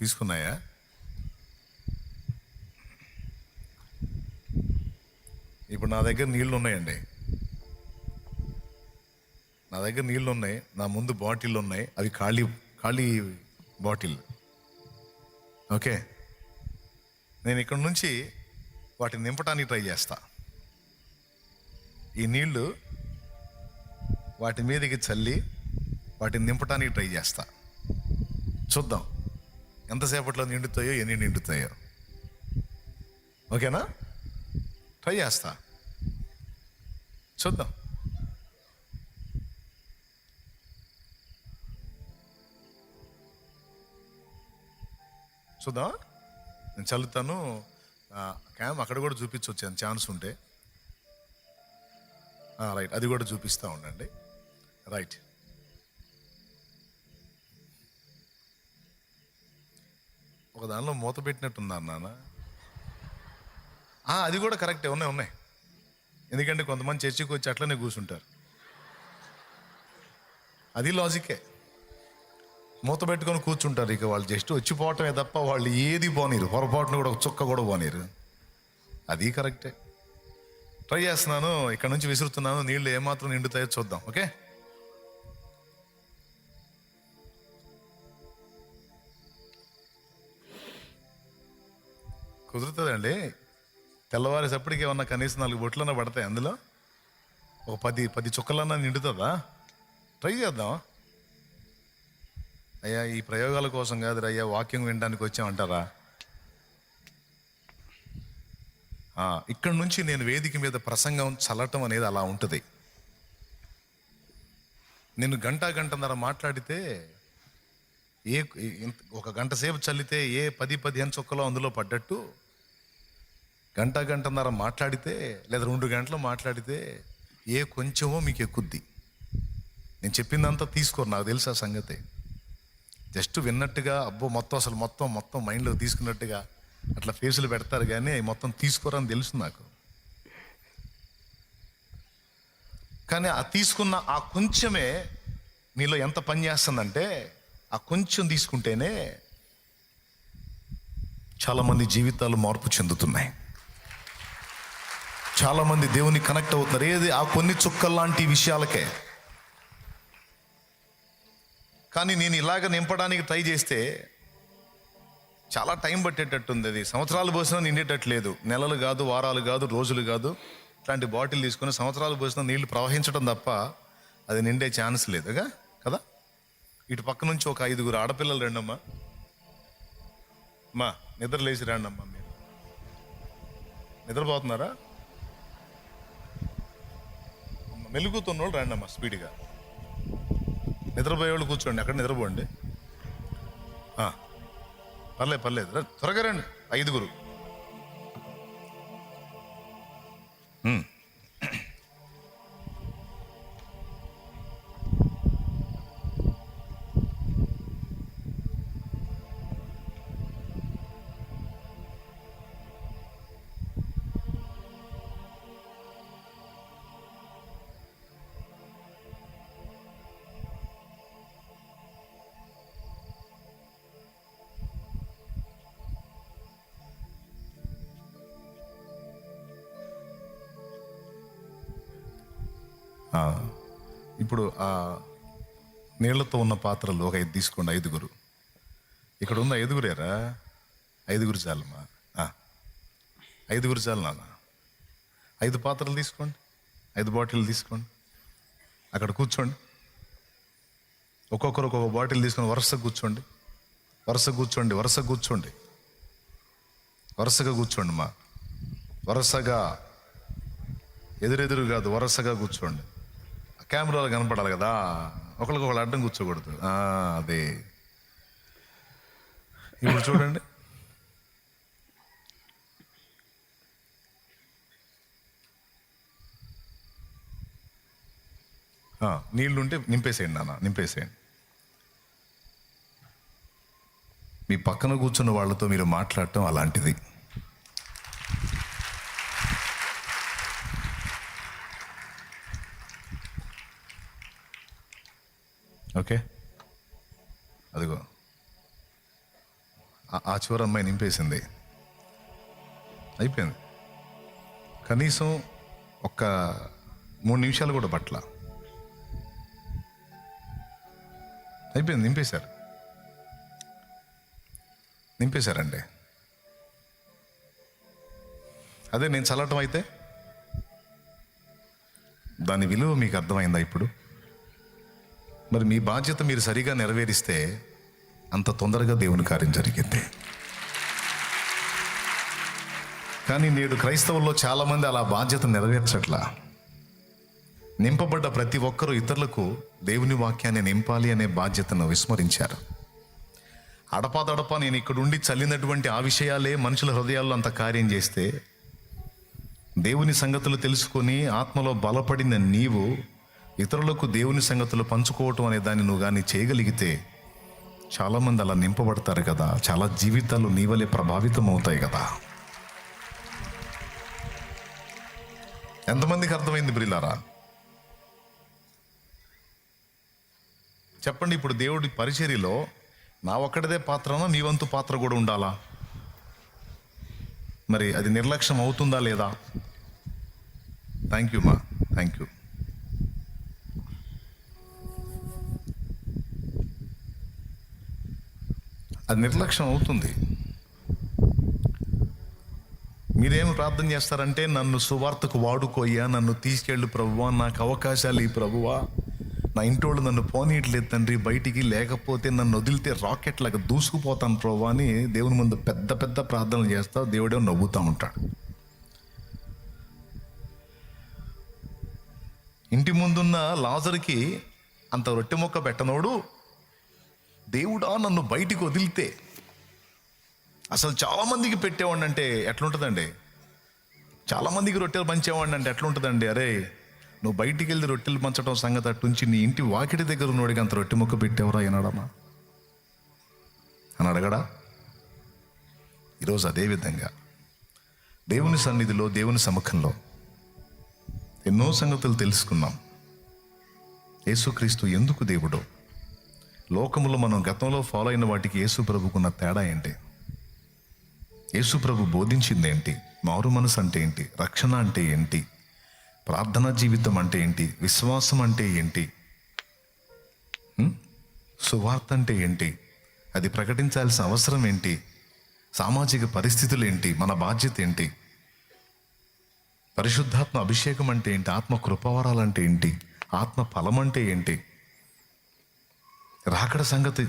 తీసుకున్నాయా? ఇప్పుడు నా దగ్గర నీళ్ళు ఉన్నాయండి. నా దగ్గర నీళ్ళు ఉన్నాయి. నా ముందు బాటిల్ ఉన్నాయి. అవి ఖాళీ ఖాళీ బాటిల్. ఓకే. నేను ఇక్కడ నుంచి వాటిని నింపడానికి ట్రై చేస్తా. ఈ నీళ్ళు వాటి మీదకి చల్లి వాటిని నింపడానికి ట్రై చేస్తా. చూద్దాం. ఎంతసేపట్లో నిండుతాయో ఎన్ని నిండుతాయో. ఓకేనా? ట్రై చేస్తా. చూద్దాం. చూద్దాం నేను చల్లుతాను. క్యామ్ అక్కడ కూడా చూపించవచ్చు ఛాన్స్ ఉంటే. రైట్ అది కూడా చూపిస్తూ ఉండండి. రైట్ ఒక దానిలో మూత పెట్టినట్టుందా నాన్న. అది కూడా కరెక్టే. ఉన్నాయి ఉన్నాయి. ఎందుకంటే కొంతమంది చర్చికి వచ్చి అట్లనే కూర్చుంటారు. అది లాజికే. మూత పెట్టుకొని కూర్చుంటారు ఇక వాళ్ళు జస్ట్ వచ్చిపోవటమే తప్ప వాళ్ళు ఏది పోనీరు. పొరపాటును కూడా ఒక చుక్క కూడా పోనీరు. అది కరెక్టే. ట్రై చేస్తున్నాను ఇక్కడ నుంచి విసురుతున్నాను నీళ్ళు ఏమాత్రం నిండుతాయో చూద్దాం ఓకే? కుదురుతుందండి. తెల్లవారేసప్పటికి ఏమన్నా కనీసం నాలుగు బొట్లన్నా పడతాయి అందులో? ఒక పది పది చుక్కలన్నా నిండుతుందా? ట్రై చేద్దాం అయ్యా ఈ ప్రయోగాల కోసం కాదు అయ్యా వాక్యం వినడానికి వచ్చామంటారా? ఇక్కడ నుంచి నేను వేదిక మీద ప్రసంగం చల్లటం అనేది అలా ఉంటుంది. నేను గంట గంటన్నర మాట్లాడితే ఏ ఒక గంట సేపు చల్లితే ఏ పది పదిహేను చుక్కలో అందులో పడ్డట్టు గంట గంటన్నర మాట్లాడితే లేదా రెండు గంటలు మాట్లాడితే ఏ కొంచెమో మీకు ఎక్కుద్ది. నేను చెప్పిందంతా తీసుకోరు నాకు తెలుసు ఆ సంగతి. జస్ట్ విన్నట్టుగా అబ్బో మొత్తం అసలు మొత్తం మొత్తం మైండ్లో తీసుకున్నట్టుగా అట్లా ఫేసులు పెడతారు కానీ అవి మొత్తం తీసుకోరని తెలుసు నాకు. కానీ ఆ తీసుకున్న ఆ కొంచెమే మీలో ఎంత పని చేస్తుందంటే ఆ కొంచెం తీసుకుంటేనే చాలామంది జీవితాలు మార్పు చెందుతున్నాయి. చాలామంది దేవుని కనెక్ట్ అవుతున్నారు. ఏది? ఆ కొన్ని చుక్కల్లాంటి విషయాలకే. కానీ నేను ఇలాగ నింపడానికి ట్రై చేస్తే చాలా టైం పట్టేటట్టుంది అది. సంవత్సరాలు పోసినా నిండేటట్లేదు. నెలలు కాదు వారాలు కాదు రోజులు కాదు. ఇట్లాంటి బాటిల్ తీసుకొని సంవత్సరాలు పోసినా నీళ్ళు ప్రవహించడం తప్ప అది నిండే ఛాన్స్ లేదుగా? కదా? ఇటు పక్క నుంచి ఒక ఐదుగురు ఆడపిల్లలు రండమ్మా. మా నిద్ర లేచి రండమ్మా మీరు. నిద్రపోతున్నారా? మెలుగుతున్నోళ్ళు అమ్మా స్పీడ్గా నిద్రపోయేవాళ్ళు కూర్చోండి అక్కడ నిద్రపోండి. పర్లేదు పర్లేదు. త్వరగా రండి ఐదుగురు. ఇప్పుడు ఆ నీళ్ళతో ఉన్న పాత్రలు ఒక ఐదు తీసుకోండి ఐదుగురు. ఇక్కడ ఉన్న ఐదుగురేరా? ఐదుగురు చాలమ్మా. ఐదుగురు చాలు నాన్న. ఐదు పాత్రలు తీసుకోండి ఐదు బాటిల్ తీసుకోండి. అక్కడ కూర్చోండి. ఒక్కొక్కరు ఒక్కొక్క బాటిల్ తీసుకొని వరుస కూర్చోండి. వరుస కూర్చోండి వరుస కూర్చోండి. వరుసగా కూర్చోండి మా. వరుసగా. ఎదురెదురు కాదు వరుసగా కూర్చోండి. కెమెరాలో కనపడాలి కదా. ఒకరికొకరు అడ్డం కూర్చోకూడదు. అదే. ఇప్పుడు చూడండి. నీళ్ళు ఉంటే నింపేసేయండి నాన్న నింపేసేయండి. మీ పక్కన కూర్చున్న వాళ్ళతో మీరు మాట్లాడటం అలాంటిది. ఓకే. అదిగో. ఆ- ఆ చివరి అమ్మాయి నింపేసింది. అయిపోయింది. కనీసం ఒక్క మూడు నిమిషాలు కూడా పట్ల. అయిపోయింది నింపేశారు. నింపేశారండి. అదే నేను చల్లటం అయితే? దాని విలువ మీకు అర్థమైందా ఇప్పుడు? మరి మీ బాధ్యత మీరు సరిగా నెరవేరిస్తే అంత తొందరగా దేవుని కార్యం జరిగింది. కానీ నేడు క్రైస్తవుల్లో చాలామంది అలా బాధ్యత నెరవేర్చట్లా. నింపబడ్డ ప్రతి ఒక్కరూ ఇతరులకు దేవుని వాక్యాన్ని నింపాలి అనే బాధ్యతను విస్మరించారు. అడపాదడపా నేను ఇక్కడుండి చల్లినటువంటి ఆ విషయాలే మనుషుల హృదయాల్లో అంత కార్యం చేస్తే దేవుని సంగతులు తెలుసుకొని ఆత్మలో బలపడిన నీవు ఇతరులకు దేవుని సంగతులు పంచుకోవటం అనే దాన్ని నువ్వు కానీ చేయగలిగితే చాలామంది అలా నింపబడతారు కదా. చాలా జీవితాలు నీ వలె ప్రభావితం అవుతాయి కదా. ఎంతమందికి అర్థమైంది బ్రిలారా చెప్పండి ఇప్పుడు దేవుడి పరిచర్యలో నా ఒక్కడిదే పాత్రనా? నీ వంతు పాత్ర కూడా ఉండాలా? మరి అది నిర్లక్ష్యం అవుతుందా లేదా? థ్యాంక్ యూ మా థ్యాంక్ యూ అది నిర్లక్ష్యం అవుతుంది. మీరేమి ప్రార్థన చేస్తారంటే నన్ను సువార్తకు వాడుకోయ్యా నన్ను తీసుకెళ్ళు ప్రభువా నాకు అవకాశాలు ఈ ప్రభువా. నా ఇంటోళ్ళు నన్ను పోనీయట్లేదు తండ్రి బయటికి లేకపోతే నన్ను వదిలితే రాకెట్ లాగా దూసుకుపోతాను ప్రభు అని దేవుని ముందు పెద్ద పెద్ద ప్రార్థనలు చేస్తా దేవుడే నవ్వుతూ ఉంటాడు. ఇంటి ముందున్న లాజర్కి అంత రొట్టె మొక్క పెట్టనోడు దేవుడా నన్ను బయటికి వదిలితే. అసలు చాలామందికి పెట్టేవాడి పెట్టేవాడిని అంటే ఎట్లుంటుందండి? చాలామందికి రొట్టెలు పంచేవాడిని అంటే ఎట్లుంటుందండి? అరే నువ్వు బయటికి వెళ్ళి రొట్టెలు పంచడం సంగతి అట్టుంచి నీ ఇంటి వాకిటి దగ్గర ఉన్నోడికి అంత రొట్టె ముక్క పెట్టేవరా అన్నాడమ్మా అని అడగడా? ఈరోజు అదే విధంగా. దేవుని సన్నిధిలో దేవుని సముఖంలో ఎన్నో సంగతులు తెలుసుకున్నాం. యేసుక్రీస్తు ఎందుకు దేవుడో? లోకములో మనం గతంలో ఫాలో అయిన వాటికి యేసు ప్రభుకున్న తేడా ఏంటి? యేసు ప్రభు బోధించింది ఏంటి? మారు మనసు అంటే ఏంటి? రక్షణ అంటే ఏంటి? ప్రార్థనా జీవితం అంటే ఏంటి? విశ్వాసం అంటే ఏంటి? సువార్త అంటే ఏంటి? అది ప్రకటించాల్సిన అవసరం ఏంటి? సామాజిక పరిస్థితులు ఏంటి? మన బాధ్యత ఏంటి? పరిశుద్ధాత్మ అభిషేకం అంటే ఏంటి? ఆత్మ కృపవరాలంటే ఏంటి? ఆత్మ ఫలం అంటే ఏంటి? రాకడ సంగతి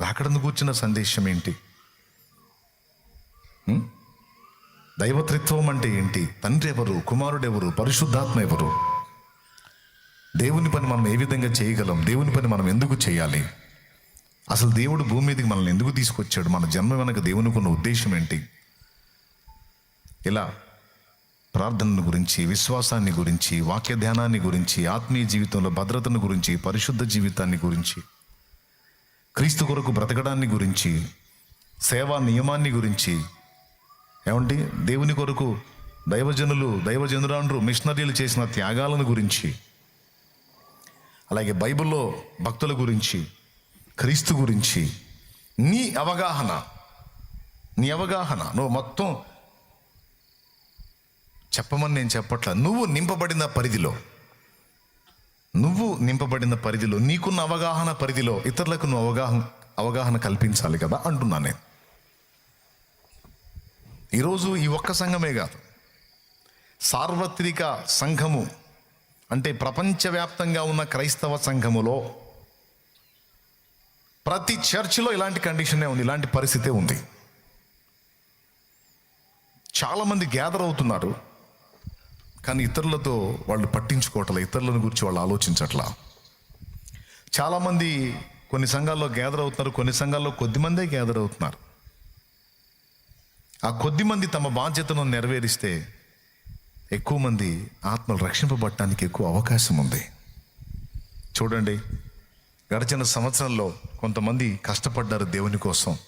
రాకడను కూర్చున్న సందేశం ఏంటి? దైవత్రిత్వం అంటే ఏంటి? తండ్రి ఎవరు? కుమారుడెవరు పరిశుద్ధాత్మ ఎవరు? దేవుని పని మనం ఏ విధంగా చేయగలం? దేవుని పని మనం ఎందుకు చేయాలి? అసలు దేవుడు భూమి మీదకి మనల్ని ఎందుకు తీసుకొచ్చాడు? మన జన్మ వెనక దేవునికి ఉన్న ఉద్దేశం ఏంటి? ఇలా ప్రార్థనను గురించి విశ్వాసాన్ని గురించి వాక్య ధ్యానాన్ని గురించి ఆత్మీయ జీవితంలో భద్రతను గురించి పరిశుద్ధ జీవితాన్ని గురించి క్రీస్తు కొరకు బ్రతకడాన్ని గురించి సేవా నియమాన్ని గురించి. ఏమండి దేవుని కొరకు దైవజనులు దైవజనురాండ్రు మిషనరీలు చేసిన త్యాగాలను గురించి. అలాగే బైబిల్లో భక్తుల గురించి క్రీస్తు గురించి. నీ అవగాహన నీ అవగాహన. నువ్వు మొత్తం చెప్పమని నేను చెప్పట్ల. నువ్వు నింపబడిన పరిధిలో. నువ్వు నింపబడిన పరిధిలో నీకున్న అవగాహన పరిధిలో ఇతరులకు నువ్వు అవగాహన అవగాహన కల్పించాలి కదా అంటున్నా నేను. ఈరోజు ఈ ఒక్క సంఘమే కాదు. సార్వత్రిక సంఘము అంటే ప్రపంచవ్యాప్తంగా ఉన్న క్రైస్తవ సంఘములో ప్రతి చర్చిలో ఇలాంటి కండిషనే ఉంది ఇలాంటి పరిస్థితే ఉంది. చాలామంది గ్యాదర్ అవుతున్నారు. కానీ ఇతరులతో వాళ్ళు పట్టించుకోవట్లే ఇతరులను గురించి వాళ్ళు ఆలోచించట్లా. చాలామంది కొన్ని సంఘాల్లో గ్యాదర్ అవుతున్నారు కొన్ని సంఘాల్లో కొద్దిమందే గ్యాదర్ అవుతున్నారు. ఆ కొద్ది మంది తమ బాధ్యతను నెరవేరిస్తే ఎక్కువ మంది ఆత్మలు రక్షింపబడటానికి ఎక్కువ అవకాశం ఉంది. చూడండి గడిచిన సంవత్సరంలో కొంతమంది కష్టపడ్డారు దేవుని కోసం.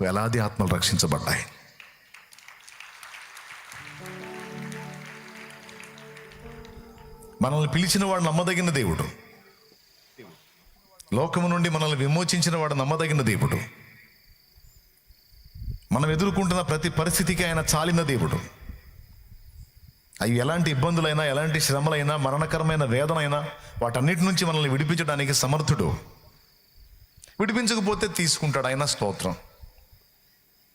వేలాది ఆత్మలు రక్షించబడ్డాయి. మనల్ని పిలిచిన వాడు నమ్మదగిన దేవుడు. లోకము నుండి మనల్ని విమోచించిన వాడు నమ్మదగిన దేవుడు. మనం ఎదుర్కొంటున్న ప్రతి పరిస్థితికి ఆయన చాలిన దేవుడు. అవి ఎలాంటి ఇబ్బందులైనా ఎలాంటి శ్రమలైనా మరణకరమైన వేదనైనా వాటన్నిటి నుంచి మనల్ని విడిపించడానికి సమర్థుడు. విడిపించకపోతే తీసుకుంటాడు ఆయన స్తోత్రం.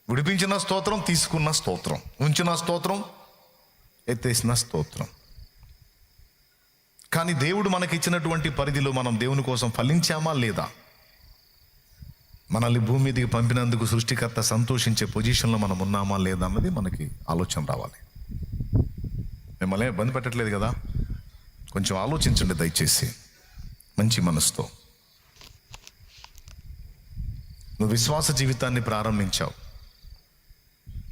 విడిపించిన స్తోత్రం తీసుకున్న స్తోత్రం. ఉంచిన స్తోత్రం ఎత్తేసిన స్తోత్రం. కానీ దేవుడు మనకి ఇచ్చినటువంటి పరిధిలో మనం దేవుని కోసం ఫలించామా లేదా? మనల్ని భూమి మీదకి పంపినందుకు సృష్టికర్త సంతోషించే పొజిషన్లో మనం ఉన్నామా లేదా అన్నది మనకి ఆలోచన రావాలి. మిమ్మల్ని ఇబ్బంది పెట్టట్లేదు కదా? కొంచెం ఆలోచించండి దయచేసి. మంచి మనసుతో. నువ్వు విశ్వాస జీవితాన్ని ప్రారంభించావు.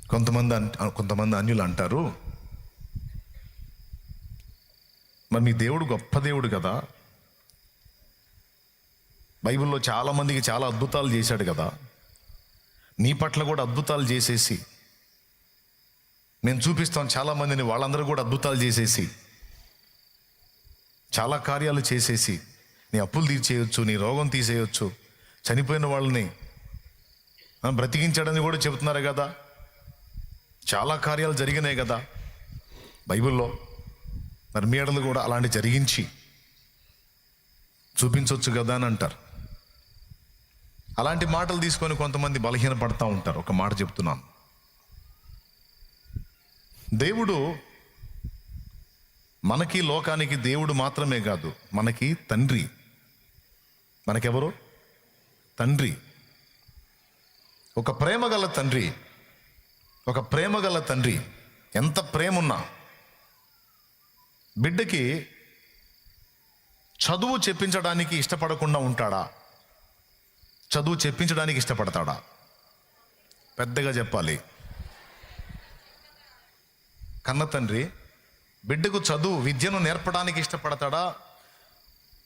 కొంతమంది అన్- కొంతమంది అన్యులు అంటారు మరి మీ దేవుడు గొప్ప దేవుడు కదా. బైబిల్లో చాలామందికి చాలా అద్భుతాలు చేశాడు కదా. నీ పట్ల కూడా అద్భుతాలు చేసేసి నేను చూపిస్తాను చాలా మందిని వాళ్ళందరూ కూడా అద్భుతాలు చేసేసి చాలా కార్యాలు చేసేసి నీ అప్పులు తీర్చేయొచ్చు నీ రోగం తీసేయొచ్చు చనిపోయిన వాళ్ళని బ్రతికించాడని కూడా చెబుతున్నారు కదా. చాలా కార్యాలు జరిగినాయి కదా బైబిల్లో. మరి మీ ఎడలు కూడా అలాంటి జరిగించి చూపించవచ్చు కదా అని అంటారు. అలాంటి మాటలు తీసుకొని కొంతమంది బలహీన పడతా ఉంటారు. ఒక మాట చెప్తున్నాను. దేవుడు మనకి లోకానికి దేవుడు మాత్రమే కాదు మనకి తండ్రి. మనకెవరు? తండ్రి. ఒక ప్రేమ గల తండ్రి ఒక ప్రేమ గల తండ్రి. ఎంత ప్రేమ ఉన్నా బిడ్డకి చదువు చెప్పించడానికి ఇష్టపడకుండా ఉంటాడా? చదువు చెప్పించడానికి ఇష్టపడతాడా? పెద్దగా చెప్పాలి. కన్న తండ్రి బిడ్డకు చదువు విద్యను నేర్పడానికి ఇష్టపడతాడా?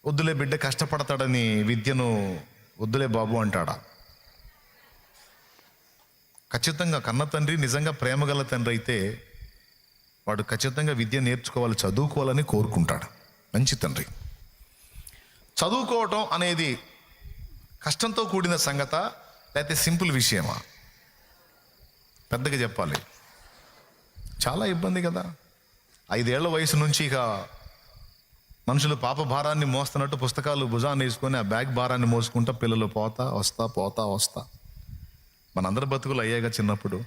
వద్దులే బిడ్డ కష్టపడతాడని విద్యను వద్దులే బాబు అంటాడా? ఖచ్చితంగా కన్న తండ్రి నిజంగా ప్రేమగల తండ్రి అయితే వాడు ఖచ్చితంగా విద్య నేర్చుకోవాలి చదువుకోవాలని కోరుకుంటాడు. మంచి తండ్రి. చదువుకోవటం అనేది కష్టంతో కూడిన సంగత లేకపోతే సింపుల్ విషయమా? పెద్దగా చెప్పాలి. చాలా ఇబ్బంది కదా. ఐదేళ్ళ వయసు నుంచి ఇక మనుషులు పాప భారాన్ని మోస్తున్నట్టు పుస్తకాలు భుజాన్ని వేసుకొని ఆ బ్యాగ్ భారాన్ని మోసుకుంటా పిల్లలు పోతా వస్తా పోతా వస్తా. మనందరి బతుకులు అయ్యాక చిన్నప్పుడు.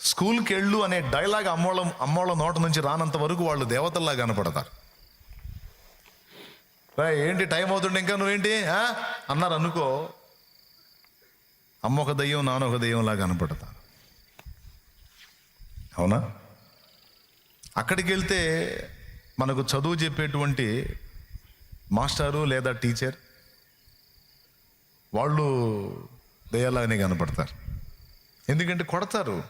స్కూల్కి వెళ్ళు అనే డైలాగ్ అమ్మోళ్ళ అమ్మోళ్ళ నోట నుంచి రానంత వరకు వాళ్ళు దేవతల్లా కనపడతారు. ఏంటి టైం అవుతుండే ఇంకా నువ్వేంటి? అన్నారు అనుకో అమ్మ ఒక దయ్యం నాన్న ఒక దయ్యంలా కనపడతారు. అవునా? అక్కడికి వెళ్తే మనకు చదువు చెప్పేటువంటి మాస్టారు లేదా టీచర్ వాళ్ళు దయ్యాలాగానే కనపడతారు. ఎందుకంటే కొడతారు.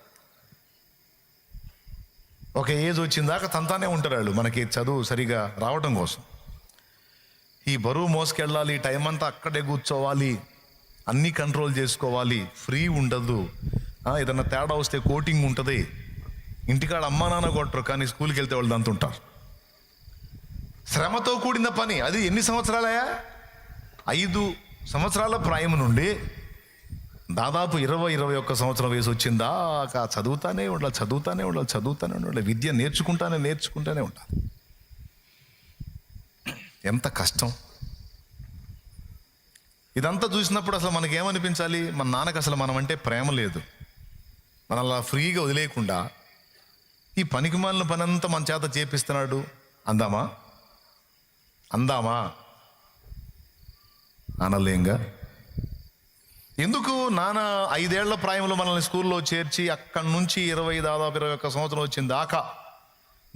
ఒక ఏజ్ వచ్చిందాక తంతానే ఉంటారు వాళ్ళు మనకి చదువు సరిగా రావడం కోసం. ఈ బరువు మోసుకెళ్ళాలి టైం అంతా అక్కడే కూర్చోవాలి అన్నీ కంట్రోల్ చేసుకోవాలి ఫ్రీ ఉండదు. ఏదన్నా తేడా వస్తే కోటింగ్ ఉంటుంది. ఇంటికాడ అమ్మా నాన్న కొట్టరు కానీ స్కూల్కి వెళ్తే వాళ్ళు దాంతో ఉంటారు శ్రమతో కూడిన పని. అది ఎన్ని సంవత్సరాలయా ఐదు సంవత్సరాల ప్రాయం నుండి దాదాపు ఇరవై ఇరవై ఒక్క సంవత్సరం వయసు వచ్చిందాక చదువుతానే ఉండాలి చదువుతానే ఉండాలి చదువుతానే ఉండాలి. విద్య నేర్చుకుంటానే నేర్చుకుంటానే ఉండాలి. ఎంత కష్టం. ఇదంతా చూసినప్పుడు అసలు మనకేమనిపించాలి? మన నాన్నకు అసలు మనం అంటే ప్రేమ లేదు. మన అలా ఫ్రీగా వదిలేయకుండా ఈ పనికి మాలిన పని అంతా మన చేత చేపిస్తున్నాడు. అందామా? అందామా? అనలేంగా ఎందుకు నాన్న ఐదేళ్ళ ప్రాయంలో మనల్ని స్కూల్లో చేర్చి అక్కడి నుంచి ఇరవై దాదాపు ఇరవై ఒక్క సంవత్సరం వచ్చిన దాకా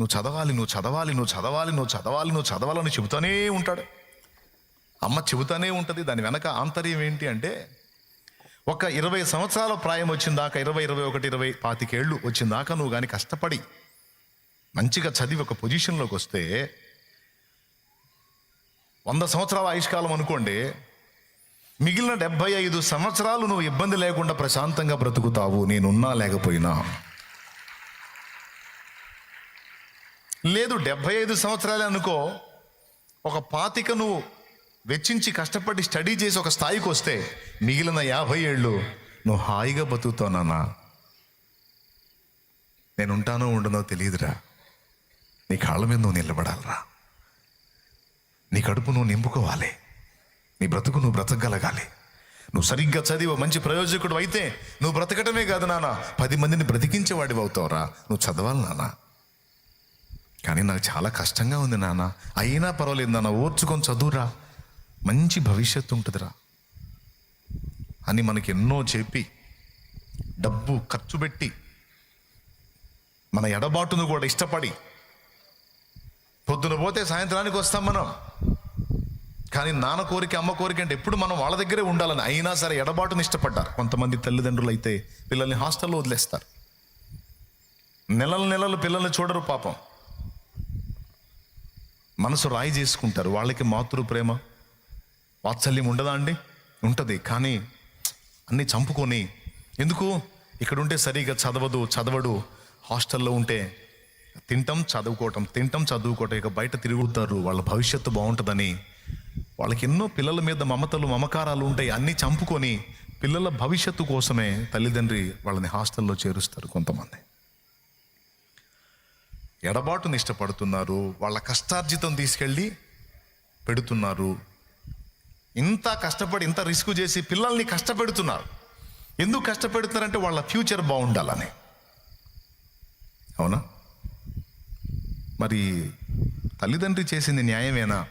నువ్వు చదవాలి నువ్వు చదవాలి నువ్వు చదవాలి నువ్వు చదవాలి నువ్వు చదవాలని చెబుతూనే ఉంటాడు. అమ్మ చెబుతానే ఉంటుంది. దాని వెనక ఆంతర్యం ఏంటి అంటే ఒక ఇరవై సంవత్సరాల ప్రాయం వచ్చిన దాకా ఇరవై ఇరవై ఒకటి ఇరవై పాతికేళ్ళు వచ్చిన దాకా నువ్వు కానీ కష్టపడి మంచిగా చదివి ఒక పొజిషన్లోకి వస్తే వంద సంవత్సరాల ఆయుష్కాలం అనుకోండి మిగిలిన డెబ్బై ఐదు సంవత్సరాలు నువ్వు ఇబ్బంది లేకుండా ప్రశాంతంగా బ్రతుకుతావు. నేనున్నా లేకపోయినా. లేదు డెబ్బై ఐదు సంవత్సరాలే అనుకో ఒక పాతిక నువ్వు వెచ్చించి కష్టపడి స్టడీ చేసి ఒక స్థాయికి వస్తే మిగిలిన యాభై ఏళ్ళు నువ్వు హాయిగా బతుకుతావు నాన్న. నేను ఉంటానో ఉండనో తెలియదురా. నీ కాళ్ళ మీద నువ్వు నిలబడాలరా. నీ కడుపు నువ్వు నింపుకోవాలి. నీ బ్రతుకు నువ్వు బ్రతకగలగాలి. నువ్వు సరిగ్గా చదివి మంచి ప్రయోజకుడు అయితే నువ్వు బ్రతకటమే కాదు నాన్న పది మందిని బ్రతికించేవాడివి అవుతావురా. నువ్వు చదవాలి నాన్న కానీ నాకు చాలా కష్టంగా ఉంది నాన్న అయినా పర్వాలేదు నాన్న ఓర్చుకొని చదువురా. మంచి భవిష్యత్తు ఉంటుందిరా. అని మనకి ఎన్నో చెప్పి డబ్బు ఖర్చు పెట్టి మన ఎడబాటును కూడా ఇష్టపడి పొద్దున పోతే సాయంత్రానికి వస్తాం మనం. కానీ నాన్న కోరిక అమ్మ కోరిక అంటే ఎప్పుడు మనం వాళ్ళ దగ్గరే ఉండాలని అయినా సరే ఎడబాటుని ఇష్టపడ్డారు. కొంతమంది తల్లిదండ్రులు అయితే పిల్లల్ని హాస్టల్లో వదిలేస్తారు. నెలలు నెలలు పిల్లల్ని చూడరు పాపం. మనసు రాయి చేసుకుంటారు. వాళ్ళకి మాతృ ప్రేమ వాత్సల్యం ఉండదా అండి? ఉంటుంది. కానీ అన్నీ చంపుకొని ఎందుకు? ఇక్కడ ఉంటే సరిగా చదవదు చదవడు. హాస్టల్లో ఉంటే తింటాం చదువుకోవటం తింటాం చదువుకోవటం ఇక బయట తిరుగుతారు. వాళ్ళ భవిష్యత్తు బాగుంటుందని వాళ్ళకి ఎన్నో పిల్లల మీద మమతలు మమకారాలు ఉంటాయి. అన్నీ చంపుకొని పిల్లల భవిష్యత్తు కోసమే తల్లిదండ్రి వాళ్ళని హాస్టల్లో చేరుస్తారు కొంతమంది. ఎడబాటుని ఇష్టపడుతున్నారు. వాళ్ళ కష్టార్జితం తీసుకెళ్ళి పెడుతున్నారు. ఇంత కష్టపడి ఇంత రిస్క్ చేసి పిల్లల్ని కష్టపెడుతున్నారు. ఎందుకు కష్టపెడుతున్నారంటే వాళ్ళ ఫ్యూచర్ బాగుండాలని. అవునా? మరి తల్లిదండ్రి చేసింది న్యాయమేనా?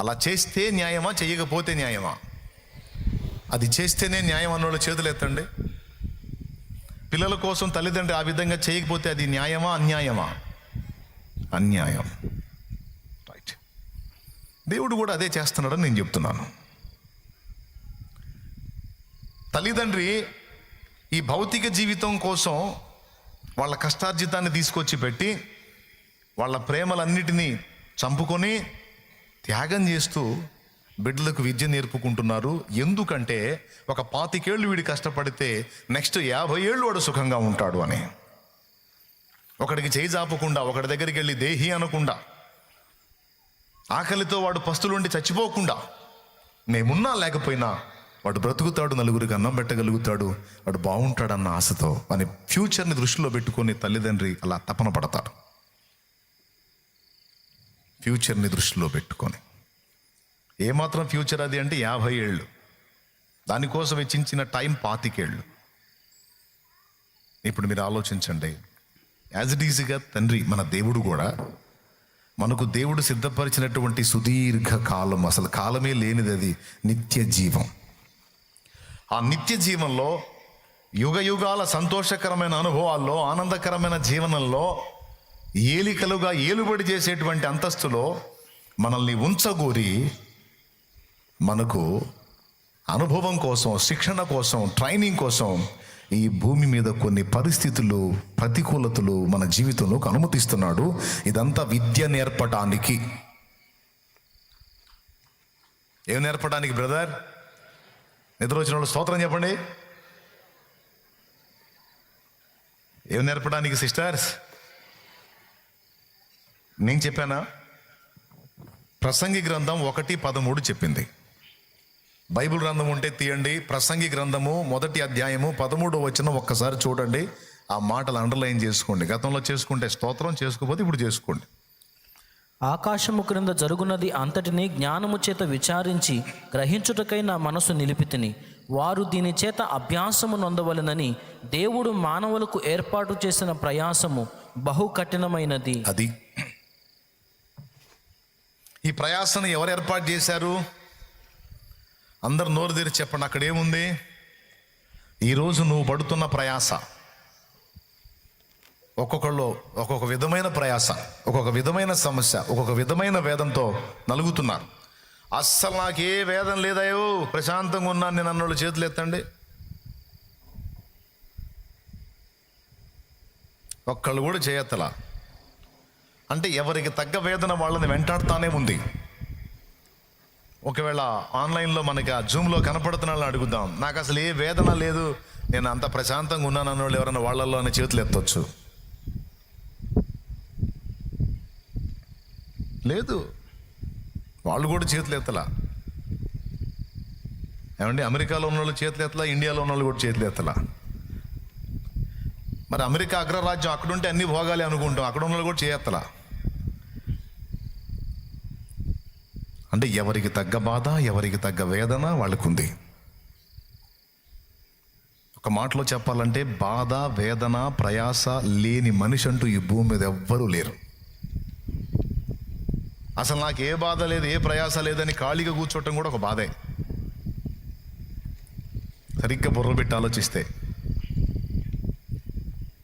అలా చేస్తే న్యాయమా? చేయకపోతే న్యాయమా? అది చేస్తేనే న్యాయం అన్నోళ్ళు చేతులు ఎత్తండి. పిల్లల కోసం తల్లిదండ్రి ఆ విధంగా చేయకపోతే అది న్యాయమా? అన్యాయమా? అన్యాయం. రైట్ దేవుడు కూడా అదే చేస్తున్నాడని నేను చెప్తున్నాను. తల్లిదండ్రి ఈ భౌతిక జీవితం కోసం వాళ్ళ కష్టార్జితాన్ని తీసుకొచ్చి పెట్టి వాళ్ళ ప్రేమలన్నిటినీ చంపుకొని త్యాగం చేస్తూ బిడ్డలకు విద్య నేర్పుకుంటున్నారు. ఎందుకంటే ఒక పాతికేళ్ళు వీడి కష్టపడితే నెక్స్ట్ యాభై ఏళ్ళు వాడు సుఖంగా ఉంటాడు అని. ఒకడికి చేయి జాపకుండా ఒకడి దగ్గరికి వెళ్ళి దేహి అనకుండా ఆకలితో వాడు పస్తులుండి చచ్చిపోకుండా మేమున్నా లేకపోయినా వాడు బ్రతుకుతాడు నలుగురికి అన్నం పెట్టగలుగుతాడు వాడు బాగుంటాడన్న ఆశతో అని ఫ్యూచర్ని దృష్టిలో పెట్టుకొని తల్లిదండ్రి అలా తపన పడతారు. ఫ్యూచర్ని దృష్టిలో పెట్టుకొని. ఏమాత్రం ఫ్యూచర్ అది అంటే యాభై ఏళ్ళు. దానికోసం వెచ్చించిన టైం పాతికేళ్ళు. ఇప్పుడు మీరు ఆలోచించండి. యాజ్ ఇట్ ఈజీగా తండ్రి మన దేవుడు కూడా మనకు దేవుడు సిద్ధపరిచినటువంటి సుదీర్ఘ కాలం అసలు కాలమే లేనిది అది నిత్య జీవం. ఆ నిత్య జీవంలో యుగ యుగాల సంతోషకరమైన అనుభవాల్లో ఆనందకరమైన జీవనంలో ఏలికలుగా ఏలుబడి చేసేటువంటి అంతస్తులో మనల్ని ఉంచగూరి మనకు అనుభవం కోసం శిక్షణ కోసం ట్రైనింగ్ కోసం ఈ భూమి మీద కొన్ని పరిస్థితులు ప్రతికూలతలు మన జీవితంలోకి అనుమతిస్తున్నాడు. ఇదంతా విద్య నేర్పడానికి ఏం నేర్పడానికి బ్రదర్? నిద్ర వచ్చిన వాళ్ళు స్తోత్రం చెప్పండి. ఏం నేర్పడానికి సిస్టర్స్? నేను చెప్పానా? ప్రసంగి గ్రంథం ఒకటి పదమూడు చెప్పింది. బైబిల్ గ్రంథం ఉంటే తీయండి. ప్రసంగి గ్రంథము మొదటి అధ్యాయము పదమూడో వచ్చిన ఒక్కసారి చూడండి. ఆ మాటలు అండర్లైన్ చేసుకోండి. గతంలో చేసుకుంటే స్తోత్రం చేసుకోకపోతే ఇప్పుడు చేసుకోండి. ఆకాశము క్రింద జరుగునది అంతటిని జ్ఞానము చేత విచారించి గ్రహించుటకై నా మనసు నిలిపితిని. వారు దీని చేత అభ్యాసము నొందవలెనని దేవుడు మానవులకు ఏర్పాటు చేసిన ప్రయాసము బహు కఠినమైనది. అది ఈ ప్రయాసను ఎవరు ఏర్పాటు చేశారు? అందరు నోరు తెరిచి చెప్పండి అక్కడ ఏముంది ఈరోజు నువ్వు పడుతున్న ప్రయాస ఒక్కొక్కళ్ళు ఒక్కొక్క విధమైన ప్రయాస ఒక్కొక్క విధమైన సమస్య ఒక్కొక్క విధమైన వేదంతో నలుగుతున్నారు. అస్సలు నాకు ఏ వేదం లేదాయో ప్రశాంతంగా ఉన్నాను నేను అన్నోళ్ళు చేతులు ఎత్తండి. ఒక్కళ్ళు కూడా చేయత్తలా. అంటే ఎవరికి తగ్గ వేదన వాళ్ళని వెంటాడుతానే ఉంది. ఒకవేళ ఆన్లైన్లో మనకి ఆ జూమ్లో కనపడుతున్న వాళ్ళని అడుగుదాం. నాకు అసలు ఏ వేదన లేదు. నేను అంత ప్రశాంతంగా ఉన్నాను అన్న వాళ్ళు ఎవరైనా వాళ్ళల్లో అనే చేతులు ఎత్తొచ్చు. లేదు. వాళ్ళు కూడా చేతులు ఎత్తలా. ఏమండి అమెరికాలో ఉన్న వాళ్ళు చేతులు ఎత్తలా ఇండియాలో ఉన్న వాళ్ళు కూడా చేతులు ఎత్తలా? మరి అమెరికా అగ్రరాజ్యం అక్కడుంటే అన్ని భోగాలి అనుకుంటాం. అక్కడ ఉన్న వాళ్ళు కూడా చేయత్తలా అంటే ఎవరికి తగ్గ బాధ ఎవరికి తగ్గ వేదన వాళ్ళకుంది. ఒక మాటలో చెప్పాలంటే బాధ వేదన ప్రయాస లేని మనిషి అంటూ ఈ భూమి మీద ఎవ్వరూ లేరు. అసలు నాకు ఏ బాధ లేదు ఏ ప్రయాస లేదని ఖాళీగా కూర్చోవటం కూడా ఒక బాధే. సరిగ్గా బుర్ర పెట్టి ఆలోచిస్తే.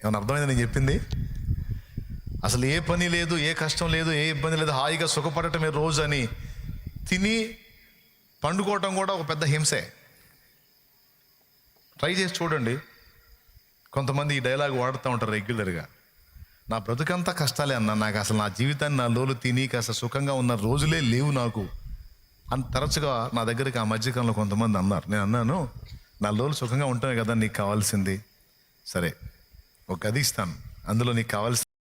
ఏమైనా అర్థమైంది నేను చెప్పింది? అసలు ఏ పని లేదు ఏ కష్టం లేదు ఏ ఇబ్బంది లేదు హాయిగా సుఖపడటమే రోజు అని తిని పండుకోవటం కూడా ఒక పెద్ద హింసే. ట్రై చేసి చూడండి. కొంతమంది ఈ డైలాగ్ వాడుతూ ఉంటారు రెగ్యులర్గా. నా బ్రతుకంతా కష్టాలే అన్న నాకు అసలు నా జీవితాన్ని నా లోలు తిని కాస్త సుఖంగా ఉన్న రోజులే లేవు నాకు. అని తరచుగా నా దగ్గరికి ఆ మధ్యకాలంలో కొంతమంది అన్నారు. నేను అన్నాను నా లోలు సుఖంగా ఉంటానే కదా నీకు కావాల్సింది. సరే ఒక గది ఇస్తాను. అందులో నీకు కావాల్సింది